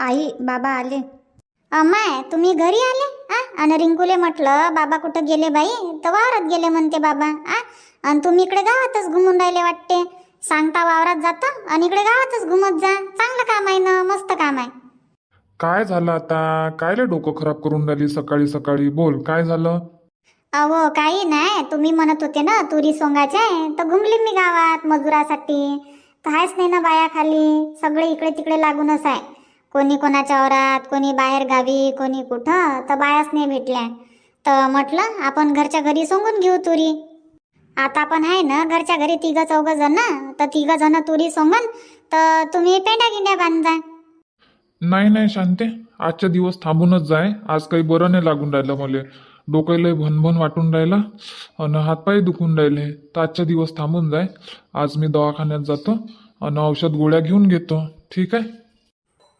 आई बाबा आले. अमाय तुम्ही घरी आले? आ? आणि रिंकूले म्हटलं बाबा कुठं गेले बाई? तर वावरात गेले म्हणते बाबा आ? आणि तुम्ही इकडे गावातच घुमून राहिले वाटते. सांगता वावरात जाता आणि इकडे गावातच घुमत जा. चांगलं काम आहे ना मस्त काम आहे. काय झालं आता? कायले डोकं खराब करून राहिली सकाळी सकाळी? बोल काय झालं? अहो काही नाही. तुम्ही म्हणत होते ना तुरी सोंगाचे तर घुमली मी गावात मजुरासाठी. तर आहेच नाही ना बाया खाली. सगळे इकडे तिकडे लागूनच आहे. कोणी कोणाच्या वरात कोणी बाहेर गावी कोणी कुठं तर बायाच नाही भेटल्या. तर म्हटलं आपण घरच्या घरी सोंगून घेऊ तुरी. आता आपण आहे ना घरच्या घरी तिघं चौघ जण ना तर तिघं जण तुरी सोंगन तर तुम्ही पेंड्या गिंड्या बांधा. नाही नाही शांते. आजच्या दिवस थांबूनच जाय. आज काही बरं नाही लागून राहिलं मला. डोकं लय भनभन वाटून राहिलं आणि हातपाय दुखून राहिले. तर आजच्या दिवस थांबून जाय. आज मी दवाखान्यात जातो आणि औषध गोळ्या घेऊन घेतो. ठीक आहे?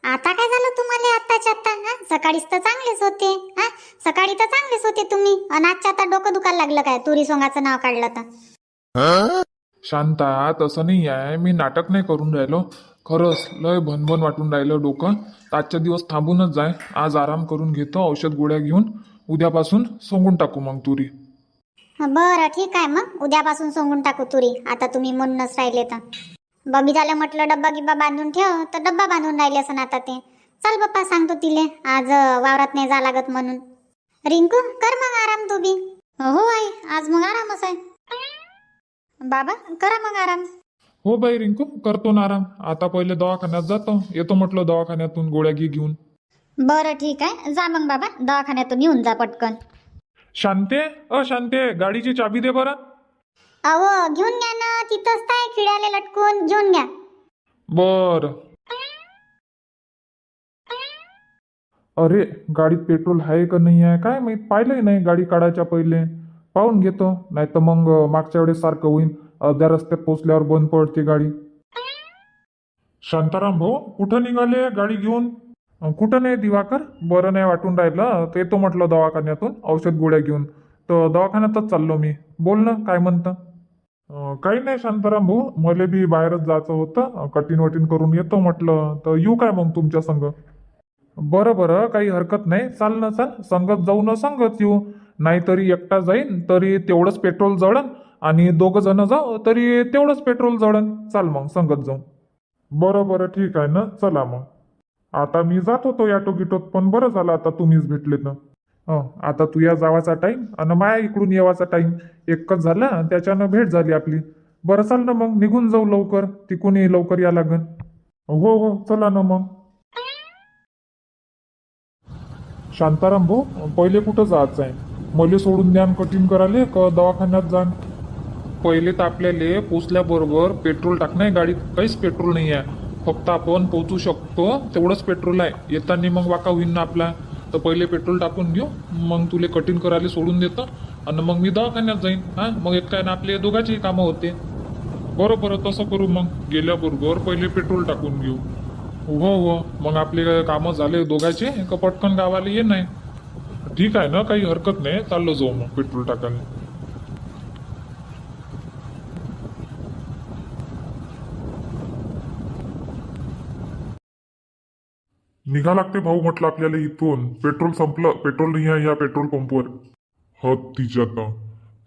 आता काय झालं तुम्हाला आत्ताच्या आता हा? सकाळीच तर चांगलेच होते हा? सकाळी तर चांगलेच होते तुम्ही. आणि आजच्या आता डोकं दुखायला लागलं काय? तुरी सोंगाचं नाव काढलं तर. शांता तसं नाही आहे. मी नाटक नाही करून राहिलो. खरंच लय भनभन वाटून राहिलं डोकं. आजच्या दिवस थांबूनच जाय. आज आराम करून घेतो औषध गोळ्या घेऊन. उद्यापासून सोंगून टाकू मग तुरी. बरं ठीक आहे मग. उद्यापासून सोंगून टाकू तुरी. आता तुम्ही म्हणूनच राहिले तर. बबी झालं म्हटलं डब्बा गिब्बा बांधून ठेव तर डब्बा बांधून राहिले असं आता ते. चल बाप्पा सांगतो तिले. आज वावरात नाही जा लागत म्हणून. रिंकू कर मग आराम तू बी. हो आई आज मग आरामच आहे. बाबा करा मग आराम. हो बाई रिंकू करतो ना आराम. आता पहिले दवाखान्यात जातो. येतो म्हटलं दवाखान्यातून गोळ्या घे घेऊन. बरं ठीक आहे. जा मग बाबा दवाखान्यातून येऊन जा पटकन. शांते अ शांते गाडीची चाबी दे बरं. अहो घेऊन घ्या ना. तिथंच काय खिळ्याले लटकून. घेऊन घ्या. बर. अरे गाडीत पेट्रोल आहे का नाही आहे? काय माहीत? पाहिलंय नाही गाडी काढायच्या पहिले. पाहून घेतो. नाही तर मग मागच्या वेळेस सारखं होईन. अर्ध्या रस्त्यात पोचल्यावर बंद पडते गाडी. शांताराम भाऊ कुठं निघाले गाडी घेऊन? अं, कुठं नाही दिवाकर? बरं नाही वाटून राहिलं. तर येतो म्हटलं दवाखान्यातून औषध गोळ्या घेऊन. तर दवाखान्यातच चाललो मी. बोल ना काय म्हणतं? काही नाही शांताराम भाऊ. मला बी बाहेरच जायचं होतं. कठीण वटीन करून येतो म्हटलं. तर येऊ काय मग तुमच्या संग? बरं बरं. काही हरकत नाही. चाल ना चाल. संगत जाऊ न संगत येऊ. नाहीतरी एकटा जाईन तरी तेवढंच पेट्रोल जळण आणि दोघं जण जाऊ तरी तेवढंच पेट्रोल जळण चाल मग संगत जाऊ. बरं बरं. ठीक आहे ना. चला मग. आता मी जात होतो या गिटोत पण बरं झालं. आता तुम्हीच भेटले ना. हो आता या जावाचा टाईम आणि माया इकडून येवाचा टाईम एकच झाला त्याच्यानं भेट झाली आपली. बरं चाल ना मग निघून जाऊ लवकर. तिकूनही लवकर या लागन. हो हो चला ना मग. शांताराम भाऊ पहिले कुठं जायचं आहे मले सोडून द्यान कठीण कराले का दवाखान्यात जाण पहिले तर आपल्याला पोचल्याबरोबर पेट्रोल टाकणं आहे गाडीत. काहीच पेट्रोल नाही आहे फक्त आपण पोचू शकतो तेवढंच पेट्रोल आहे. येताना मग वाका होईन ना आपला. तर पहिले पेट्रोल टाकून घेऊ. मग तुले कठीण करायला सोडून देतो. आणि मग मी दवाखान्यात जाईन. हां? मग एक काय ना आपले दोघांचीही कामं होते. बरं बरं तसं करू मग. गेल्याबरोबर पहिले पेट्रोल टाकून घेऊ. हो हो मग आपले कामं झाले दोघांचे. का पटकन गावाला ये नाही. ठीक आहे ना? काही हरकत नाही. चाललो जाऊ मग पेट्रोल टाकायला. निघा लागते भाऊ म्हटलं आपल्याला इथून. पेट्रोल संपलं. पेट्रोल नाही आहे या पेट्रोल पंपवर. ह तिच्यात.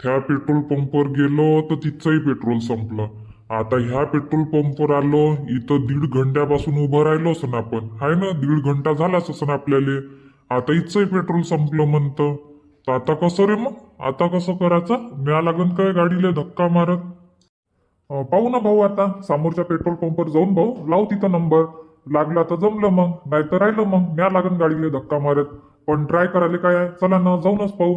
त्या पेट्रोल पंपवर गेलो तर तिचंही पेट्रोल संपलं. आता ह्या पेट्रोल पंपवर आलो इथं दीड घंट्यापासून उभं राहिलो असं आपण. हाय ना दीड घंटा झालाच असं आपल्याला. आता इथचंही पेट्रोल संपलं म्हणतं. तर आता कसं रे मग? आता कसं करायचं? म्या लागन काय गाडीला धक्का मारत? पाहू ना भाऊ आता. समोरच्या पेट्रोल पंपवर जाऊन भाऊ. लाव तिथं नंबर लागला तर जमलं मग नाही तर राहिलं मग. म्या लागन गाडीला धक्का मारत. पण ट्राय करायला काय आहे? चला ना जाऊनच पाहू.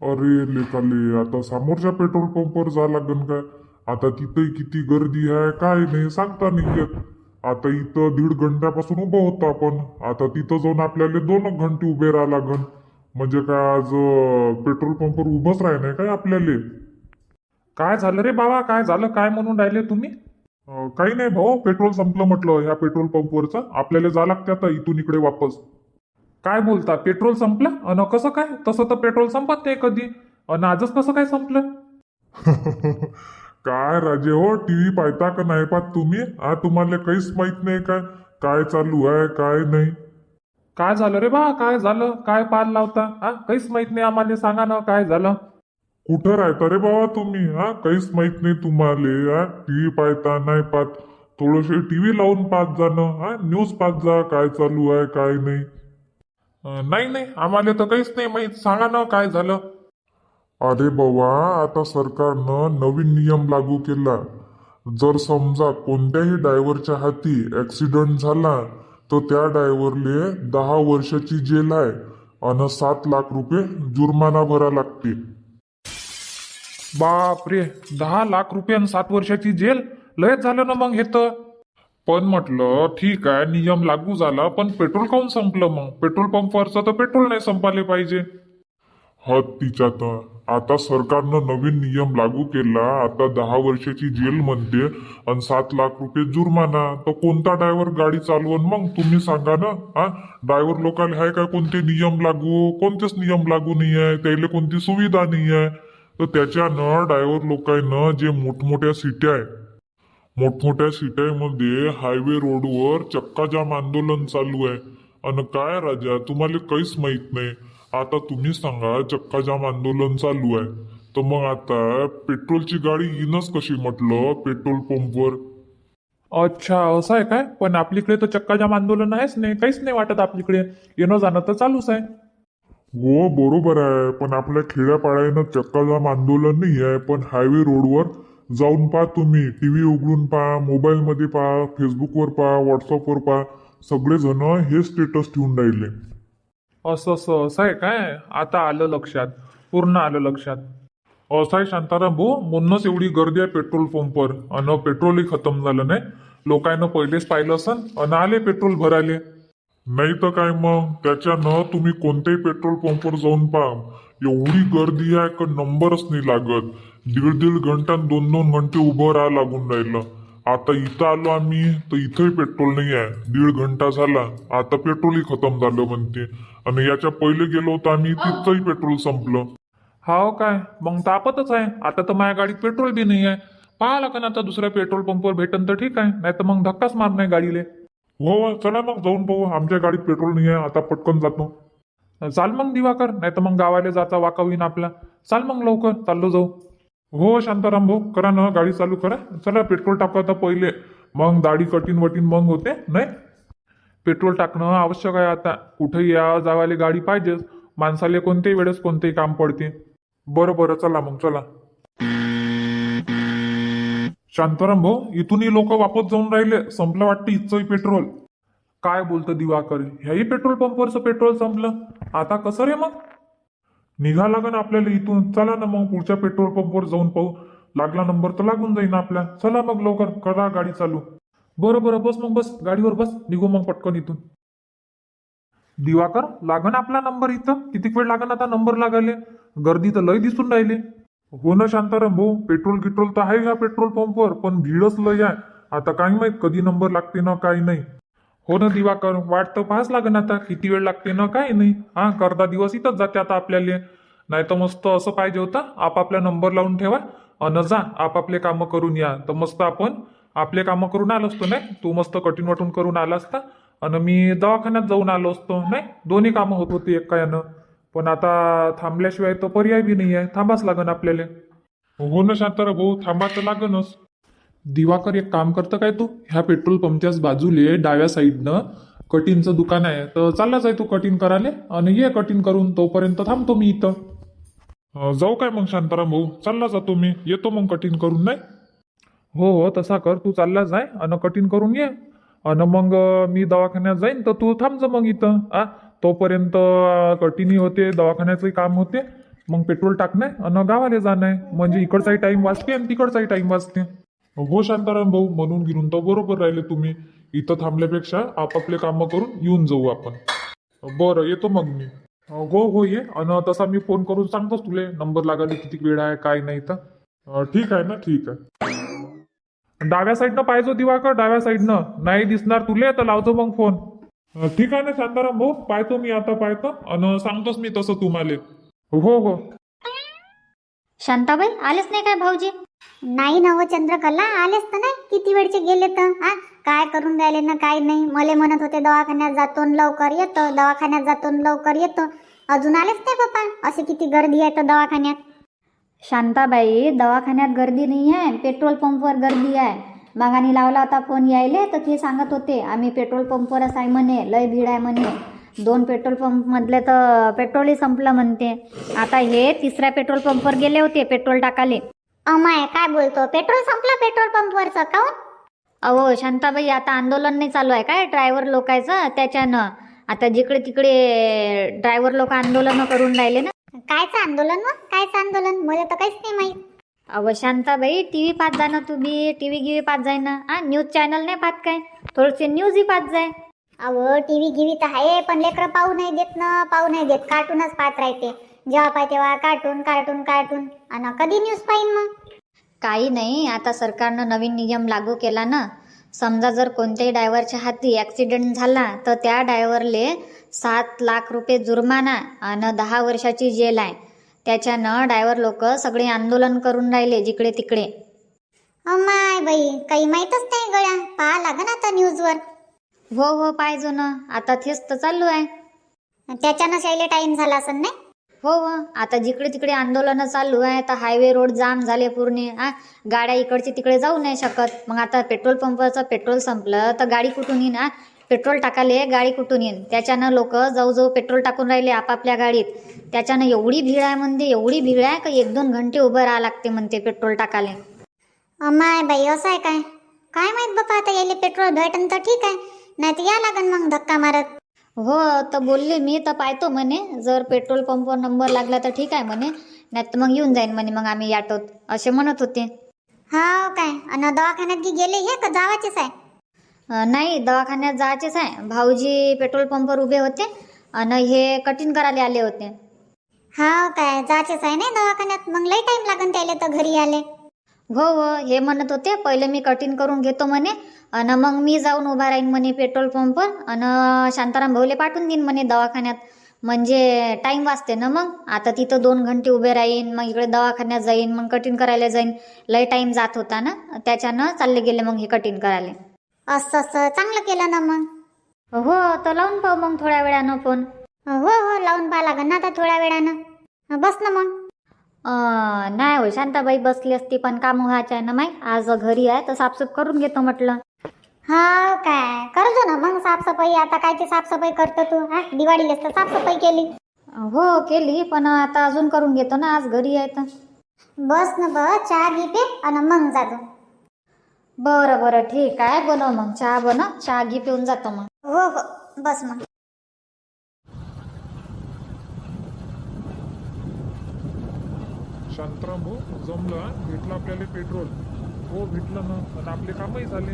अरे लेखाले आता समोरच्या पेट्रोल पंपवर जा लागन काय? आता तिथं किती गर्दी आहे काय नाही सांगता नाही येत. आता इथं दीड घंट्यापासून उभं होतो आपण. आता तिथं जाऊन आपल्याला दोन घंटे उभे राहा लागन. म्हणजे काय आज पेट्रोल पंपवर उभंच राह नाही काय आपल्याला? काय झालं रे बाबा? काय झालं? काय म्हणून राहिले तुम्ही? काही नाही भाऊ पेट्रोल संपलं म्हटलं ह्या पेट्रोल पंपवरचं. आपल्याला जा लागते आता इथून इकडे वापस. काय बोलता पेट्रोल संपलं? अन कसं काय? तसं तर पेट्रोल संपत नाही कधी. अन आजच कसं काय संपलं? काय राजे हो टीव्ही पाहता का नाही पाहत तुम्ही? हा तुम्हाला काहीच माहीत नाही काय काय चालू आहे काय नाही? काय झालं रे बा? काय झालं? काय पाल लावता? हा काहीच माहीत नाही आम्हाला. सांगा ना काय झालं? कुठं राहता रे बाबा तुम्ही हा? काहीच माहीत नाही तुम्हाला हा? टीव्ही पाहता नाही पाहत. थोडंसे टीव्ही लावून पाहत जाणं हा? न्यूज पाहत जा काय चालू आहे काय नाही. अं, नाही नाही आम्हाला तर काहीच नाही माहीत. सांगा ना काय झालं? अरे बाबा आता सरकारनं नवीन नियम लागू केला. जर समजा कोणत्याही डायव्हरच्या हाती ऍक्सिडेंट झाला तर त्या डायव्हरले दहा वर्षाची जेल आहे आणि सात लाख रुपये जुर्माना भरा लागते बापरे दहा लाख रुपये आणि सात वर्षाची जेल? लयच झालं ना मग हे तर. पण म्हटलं ठीक आहे नियम लागू झाला पण पेट्रोल काऊन संपलं मग? पेट्रोल पंपवरचं तर पेट्रोल नाही संपायला पाहिजे. हत्तीच्या तर. आता सरकारनं नवीन नियम लागू केला आता दहा वर्षाची जेल म्हणते आणि सात लाख रुपये जुर्माना. तर कोणता ड्रायव्हर गाडी चालवून मग? तुम्ही सांगा ना. हा? ड्रायव्हर लोकांना आहे काय कोणते नियम लागू? कोणतेच नियम लागू नाही आहे त्याला कोणती सुविधा नाही आहे तर त्याच्यानं ड्रायव्हर लोकांना जे मोठमोठ्या सिट्या आहे. मोठमोठ्या सिट्यामध्ये हायवे रोडवर चक्काजाम आंदोलन चालू आहे. आणि काय राजा तुम्हाला काहीच माहीत नाही. आता तुम्ही सांगा चक्काजाम आंदोलन चालू आहे. तर मग आता पेट्रोलची गाडी येणंच कशी म्हटलं पेट्रोल पंपवर? अच्छा असं आहे काय? पण आपलीकडे तर चक्काजाम आंदोलन आहेच नाही काहीच नाही वाटत आपलीकडे येणं जाणं तर चालूच आहे. हो बरोबर आहे. पण आपल्या खेड्यापाड्यानं चक्का जाम आंदोलन नाही आहे. पण हायवे रोडवर जाऊन पहा तुम्ही. टी व्ही उघडून पहा मोबाईलमध्ये पहा फेसबुकवर पहा व्हॉट्सअपवर पहा. सगळेजण हे स्टेटस ठेवून राहिले. असं असं असं आहे काय? आता आलं लक्षात. पूर्ण आलं लक्षात. असं आहे शांताराम भाऊ. म्हणूनच एवढी गर्दी आहे पेट्रोल पंपवर. अन पेट्रोलही खतम झालं नाही. लोकांना पहिलेच पाहिलं असन. अन आले पेट्रोल भराले नाही तर काय मग? त्याच्यानं तुम्ही कोणत्याही पेट्रोल पंपवर जाऊन पहा. एवढी गर्दी आहे का नंबरच नाही लागत. दीड दीड घंटा दोन दोन घंटे उभं राहा लागून राहिलं. आता इथं आलो आम्ही तर इथंही पेट्रोल नाही आहे. दीड घंटा झाला. आता पेट्रोलही खतम झालं म्हणते. आणि याच्या पहिले गेलो होतो आम्ही तिथंही पेट्रोल संपलं. हाव काय? मग तापतच आहे. आता तर माझ्या गाडीत पेट्रोल बी नाही आहे. पाहा लागन आता दुसऱ्या पेट्रोल पंपवर भेटन तर ठीक आहे. नाही तर मग धक्काच मार नाही गाडीले. हो हो, चला मग जाऊन पाहू आमच्या गाडीत पेट्रोल नाही आहे आता पटकन जातो. चाल मग दिवाकर नाही तर मग गावाला जाता वाका होईन आपला. चाल मग लवकर चाललो जाऊ. हो शांताराम भाऊ करा ना गाडी चालू करा. चला पेट्रोल टाकू आता पहिले. मग दाढी कठीण वटीन मग होते नाही? पेट्रोल टाकणं आवश्यक आहे आता. कुठेही या जावाले गाडी पाहिजेच. माणसाले कोणत्याही वेळेस कोणतेही काम पडते. बरं बरं चला मग चला. शांताराम भाऊ इथूनही लोक वापस जाऊन राहिले. संपलं वाटतं इथचंही पेट्रोल. काय बोलतं दिवाकर? ह्याही पेट्रोल पंपवरचं पेट्रोल संपलं. आता कसं रे मग? निघा लागन आपल्याला इथून? चला ना मग पुढच्या पेट्रोल पंपवर जाऊन पाहू. लागला नंबर तर लागून जाईन आपल्या. चला मग लवकर. करा गाडी चालू. बरं बरं. बस मग बस. गाडीवर बस. निघू मग पटकन इथून. दिवाकर लागन आपला नंबर इथं? किती वेळ लागन आता? नंबर लागायले. गर्दी तर लय दिसून राहिले. हो ना शांताराम भाऊ पेट्रोल गिट्रोल तर आहे ह्या पेट्रोल पंपवर पण भीडच लय आहे. आता काय माहीत कधी नंबर लागते ना काही नाही. हो ना दिवाकर वाट तर पाहाच लागेल आता किती वेळ लागते ना काही नाही. हा करदा दिवस इथंच जाते आता आपल्याला. नाही तर मस्त असं पाहिजे होतं आपापला नंबर लावून ठेवा अन जा आपापले कामं करून या. तर मस्त आपण आपले कामं करून आलो असतो नाही? तू मस्त कठीण वाटून करून आला असता. आणि मी दवाखान्यात जाऊन आलो असतो नाही? दोन्ही कामं होत होती एका यानं पण आता थांबल्याशिवाय तो पर्याय बी नाही आहे थांबाच लागन आपल्याला. हो ना शांताराम भाऊ थांबा तर लागनच. दिवाकर एक काम करतं काय तू? ह्या पेट्रोल पंपच्याच बाजूले डाव्या साईडनं कटिंगचं दुकान आहे. तर चाललाच आहे तू कटिंग करायला आणि ये कटिंग करून तोपर्यंत थांबतो मी इथं. अं, जाऊ काय मग शांताराम भाऊ? चालला जातो मी. येतो मग कठीण करून नाही? हो हो तसा कर. तू चालला जाय आणि कटिंग करून ये. आणि मग अं, मी दवाखान्यात जाईन तर तू थांबज मग इथं. आ? तोपर्यंत कटिंगही होते दवाखान्याचंही काम होते. मग पेट्रोल टाकणे अन गावाला जाणं म्हणजे इकडचाही टाईम वाचते आणि तिकडचाही टाईम वाचते. हो शांताराम भाऊ म्हणून गिरून तर बरोबर राहिले तुम्ही. इथं थांबल्यापेक्षा आपापले कामं करून येऊन जाऊ आपण. बरं येतो मग मी. हो हो ये. आणि तसा मी फोन करून सांगतोच तुले. नंबर लागायला किती वेळ आहे काय नाही तर ठीक आहे ना ठीक आहे. डाव्या साईडनं पाहिजे दिवाकर डाव्या साईडनं नाही दिसणार तुले तर लावतो मग फोन ठीक आहे ना शांताराम भाऊ? पाहतो मी आता पाहतो. आणि सांगतोच मी तसं तुम्हाला. हो हो. शांताबाई आलेच नाही काय भाऊजी? नाही नव चंद्रकला आलेच तर नाही. किती वेळचे गेले तर हा? काय करून राहिले ना काय नाही. मले म्हणत होते दवाखान्यात जातो न लवकर येतो दवाखान्यात जातो न लवकर येतो. अजून आलेच नाही बाप्पा असे किती गर्दी आहे तर दवाखान्यात. शांताबाई दवाखान्यात गर्दी नाही आहे पेट्रोल पंपवर गर्दी आहे. मागानी लावला होता फोन यायले तर ते सांगत होते आम्ही पेट्रोल पंपवरच आहे म्हणे लय भीड आहे म्हणे. दोन पेट्रोल पंपमधले तर पेट्रोलही संपलं म्हणते. आता हे तिसऱ्या पेट्रोल पंपवर गेले होते पेट्रोल टाकाले. अमाय काय बोलतो? पेट्रोल संपलं पेट्रोल पंपवरचं काऊन? अहो शांताबाई आता आंदोलन नाही चालू आहे काय? ड्रायव्हर लोकांचं त्याच्यानं. आता जिकडे तिकडे ड्रायव्हर लोक आंदोलनं करून राहिले ना. कायचं आंदोलन मग? कायचं आंदोलन? मला तर काहीच नाही माहीत. अहो शांताबाई टी व्ही पाहत जाय ना तुम्ही. टी व्ही गिवी पाहत जाय ना. हा न्यूज चॅनल नाही पाहत काय? थोडेसे न्यूजही पाहत जाय. अहो टीव्ही गिवी तर आहे पण लेकरं पाहू नाही देत ना. पाहू नाही देत. कार्टूनच पाहत राहते. जेव्हा पाहिजे तेव्हा कार्टून कार्टून कार्टून आणि कधी न्यूज पाहिन मग? काही नाही. आता सरकारनं नवीन नियम लागू केला ना. समजा जर कोणत्याही ड्रायव्हरच्या हाती ॲक्सिडेंट झाला तर त्या ड्रायव्हरले सात लाख रुपये जुर्माना आणि दहा वर्षाची जेल आहे. त्याच्यानं ड्रायव्हर लोक सगळे आंदोलन करून राहिले जिकडे तिकडे. अमाय बाई काही माहीतच नाही गळ्या पहा लागन आता न्यूजवर. हो हो पाहिजो ना आता तेच तर चालू आहे. त्याच्यानं शायले टाइम झाला असेल नाही? हो हो. आता जिकडे तिकडे आंदोलनं चालू आहे तर हायवे रोड जाम झाले पूर्ण. हा गाड्या इकडचे तिकडे जाऊ नाही शकत. मग आता पेट्रोल पंपाचं पेट्रोल संपलं तर गाडी कुठून येईन? हा पेट्रोल टाकाले गाडी कुठून येईन? त्याच्यानं लोक जाऊ जाऊ पेट्रोल टाकून राहिले आपापल्या गाडीत. त्याच्यानं एवढी भीड आहे म्हणते एवढी भीड आहे का एक दोन घंटे उभं राहा लागते म्हणते पेट्रोल टाकाले. अमाय बाई असं आहे काय? काय माहीत बापा आता यायले पेट्रोल भेटन तर ठीक आहे नाही तर या लागन मग धक्का मारत. हो तर बोलले मी तर पाहतो म्हणे जर पेट्रोल पंपवर नंबर लागला तर ठीक आहे म्हणे नाही तर मग येऊन जाईन म्हणे मग आम्ही याटोत असे म्हणत होते. हा काय आणि दवाखान्यात गी गेले हे का? जावाचेच आहे. नाही दवाखान्यात जायचेच आहे. भाऊजी पेट्रोल पंपवर उभे होते आणि हे कटिंग करायला आले होते. हा काय जायचेच आहे नाही दवाखान्यात? मग लई टाइम लागन त्याले तर घरी आले हो हो हे म्हणत होते. पहिले मी कटिंग करून घेतो म्हणे आणि मग मी जाऊन उभा राहीन म्हणे पेट्रोल पंपवर आणि शांताराम भाऊले पाठवून देईन म्हणे दवाखान्यात. म्हणजे टाईम वाचते ना मग. आता तिथं दोन घंटे उभे राहीन मग इकडे दवाखान्यात जाईन मग कटिंग करायला जाईन. लय टाईम जात होता ना. त्याच्यानं चालले गेले मग हे कटिंग करायला. असं असं. चांगलं केलं ना मग. हो तर लावून पाहू मग थोड्या वेळानं फोन हो हो. लावून पाहा लागन ना आता थोड्या वेळानं. बस ना मग. नाही हो शांताबाई बसली असती पण काम व्हायचं आहे ना माई. आज घरी आहे तर साफसूफ करून घेतो म्हटलं. हा काय. करजो ना मग साफसफाई. आता कायची साफसफाई करतो तू? हा दिवाळीलाच तर साफसफाई केली. हो केली पण आता अजून करून घेतो ना. आज घरी आहे तर. बस ना बस. चहा घे पे आणि मग जातो. बरं बरं ठीक आहे. बनव मग. चहा बनव चहा घे पिऊन जातो मग. हो हो. बस मग. शांतराम भाऊ जमलं हा? भेटलं आपल्याला पेट्रोल. हो भेटलं ना. आणि आपले कामही झाले.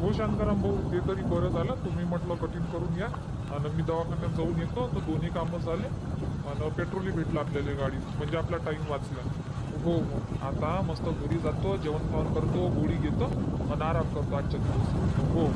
हो शांताराम भाऊ ते तरी बरं झालं. तुम्ही म्हटलं कटिंग करून या. आणि मी दवाखान्यात जाऊन येतो. तर दोन्ही कामं झाले. आणि पेट्रोलही भेटलं आपल्याला गाडीत. म्हणजे आपला टाईम वाचला. हो. हो आता मस्त घरी जातो जेवण खावण करतो गोळी घेतो आणि आराम करतो आजच्या दिवस. हो.